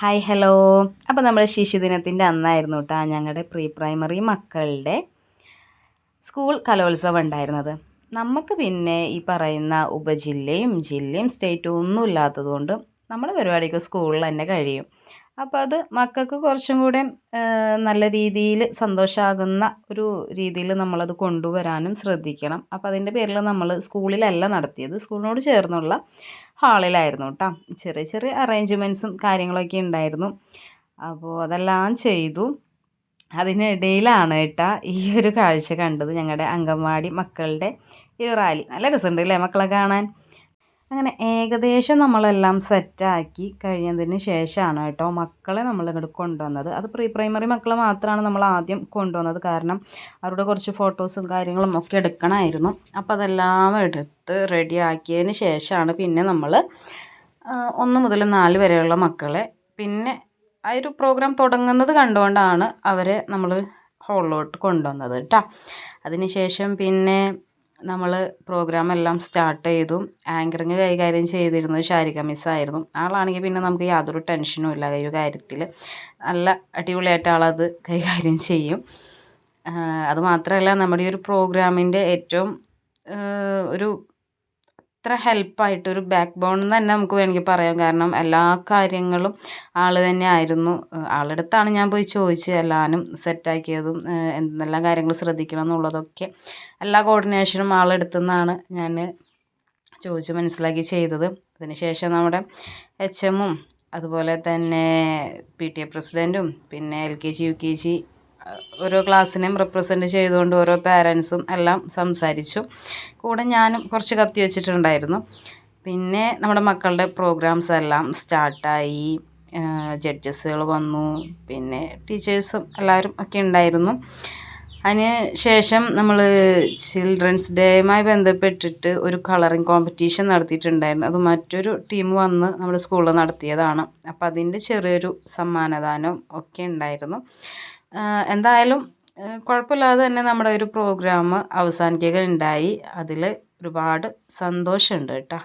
Hi hello അപ്പോൾ നമ്മൾ ശിശുദിനത്തിന്റെ അന്നായിരുന്നു കേട്ടോ ഞങ്ങളുടെ പ്രീ പ്രൈമറി മക്കളുടെ സ്കൂൾ കലോത്സവം ഉണ്ടായിരുന്നത്. നമുക്ക് പിന്നെ ഈ പറയുന്ന ഉപജില്ലയും ജില്ലയും സ്റ്റേറ്റും ഒന്നും ഇല്ലാത്തതുകൊണ്ട് നമ്മുടെ പരിപാടിക്ക് സ്കൂളിൽ തന്നെ കഴിയും. അപ്പോൾ അത് മക്കൾക്ക് കുറച്ചും കൂടെ നല്ല രീതിയിൽ സന്തോഷമാകുന്ന ഒരു രീതിയിൽ നമ്മളത് കൊണ്ടുവരാനും ശ്രദ്ധിക്കണം. അപ്പോൾ അതിന്റെ പേരിൽ നമ്മൾ സ്കൂളിലല്ല നടത്തിയത്. സ്കൂളിനോട് ചേർന്നുള്ള ഹാളിലായിരുന്നു കേട്ടോ ചെറിയ ചെറിയ അറേഞ്ച്മെന്റ്സും കാര്യങ്ങളൊക്കെ ഉണ്ടായിരുന്നു. അപ്പോൾ അതെല്ലാം ചെയ്തു. അതിനിടയിലാണ് കേട്ടോ ഈ ഒരു കാഴ്ച കണ്ടത് ഞങ്ങളുടെ അംഗൻവാടി മക്കളുടെ ഈ റാലി. നല്ല രസമുണ്ട് അല്ലേ മക്കളെ കാണാൻ? അങ്ങനെ ഏകദേശം നമ്മളെല്ലാം സെറ്റാക്കി കഴിഞ്ഞതിന് ശേഷമാണ് കേട്ടോ മക്കളെ നമ്മൾ ഇങ്ങോട്ട് കൊണ്ടുവന്നത്. അത് പ്രീ പ്രൈമറി മക്കളെ മാത്രമാണ് നമ്മൾ ആദ്യം കൊണ്ടുവന്നത്. കാരണം അവരുടെ കുറച്ച് ഫോട്ടോസും കാര്യങ്ങളും ഒക്കെ എടുക്കണമായിരുന്നു. അപ്പോൾ അതെല്ലാം എടുത്ത് റെഡിയാക്കിയതിന് ശേഷമാണ് പിന്നെ നമ്മൾ ഒന്ന് മുതൽ നാല് വരെയുള്ള മക്കളെ പിന്നെ ആ ഒരു പ്രോഗ്രാം തുടങ്ങുന്നത് കണ്ടുകൊണ്ടാണ് അവരെ നമ്മൾ ഹോളിലോട്ട് കൊണ്ടുവന്നത് കേട്ടോ. അതിന് ശേഷം പിന്നെ നമ്മൾ പ്രോഗ്രാം എല്ലാം സ്റ്റാർട്ട് ചെയ്തു. ആങ്കറിങ് കൈകാര്യം ചെയ്തിരുന്നത് ഷാരിക മിസ്സായിരുന്നു ആളാണെങ്കിൽ പിന്നെ നമുക്ക് യാതൊരു ടെൻഷനും ഇല്ല. ഈ ഒരു കാര്യത്തിൽ നല്ല അടിപൊളിയായിട്ട് ആളത് കൈകാര്യം ചെയ്യും. അതുമാത്രമല്ല നമ്മുടെ ഈ ഒരു പ്രോഗ്രാമിന്റെ ഏറ്റവും ഒരു അത്ര ഹെൽപ്പായിട്ട് ഒരു ബാക്ക് ബോൺ എന്ന് തന്നെ നമുക്ക് വേണമെങ്കിൽ പറയാം. കാരണം എല്ലാ കാര്യങ്ങളും ആൾ തന്നെ ആയിരുന്നു. ആളടുത്താണ് ഞാൻ പോയി ചോദിച്ച് എല്ലാനും സെറ്റാക്കിയതും എന്തെല്ലാം കാര്യങ്ങൾ ശ്രദ്ധിക്കണം എന്നുള്ളതൊക്കെ എല്ലാ കോർഡിനേഷനും ആളെടുത്തു നിന്നാണ് ഞാൻ ചോദിച്ച് മനസ്സിലാക്കി ചെയ്തത്. അതിനുശേഷം നമ്മുടെ എച്ച് എമ്മും അതുപോലെ തന്നെ പി ടി എ പ്രസിഡന്റും പിന്നെ L K G U K G ഓരോ ക്ലാസ്സിനെയും റെപ്രസെന്റ് ചെയ്തുകൊണ്ട് ഓരോ പാരൻസും എല്ലാം സംസാരിച്ചു. കൂടെ ഞാനും കുറച്ച് കത്തി വെച്ചിട്ടുണ്ടായിരുന്നു. പിന്നെ നമ്മുടെ മക്കളുടെ പ്രോഗ്രാംസ് എല്ലാം സ്റ്റാർട്ടായി ജഡ്ജസുകൾ വന്നു. പിന്നെ ടീച്ചേഴ്സും എല്ലാവരും ഒക്കെ ഉണ്ടായിരുന്നു. അതിന് ശേഷം നമ്മൾ ചിൽഡ്രൻസ് ഡേയുമായി ബന്ധപ്പെട്ടിട്ട് ഒരു കളറിങ് കോമ്പറ്റീഷൻ നടത്തിയിട്ടുണ്ടായിരുന്നു. അത് മറ്റൊരു ടീം വന്ന് നമ്മുടെ സ്കൂളിൽ നടത്തിയതാണ്. അപ്പോൾ അതിന്റെ ചെറിയൊരു സമ്മാനദാനം ഒക്കെ ഉണ്ടായിരുന്നു. എന്തായാലും കുഴപ്പമില്ലാതെ തന്നെ നമ്മുടെ ഒരു പ്രോഗ്രാം അവസാനിക്കുകയുണ്ടായി. അതിൽ ഒരുപാട് സന്തോഷമുണ്ട് കേട്ടോ.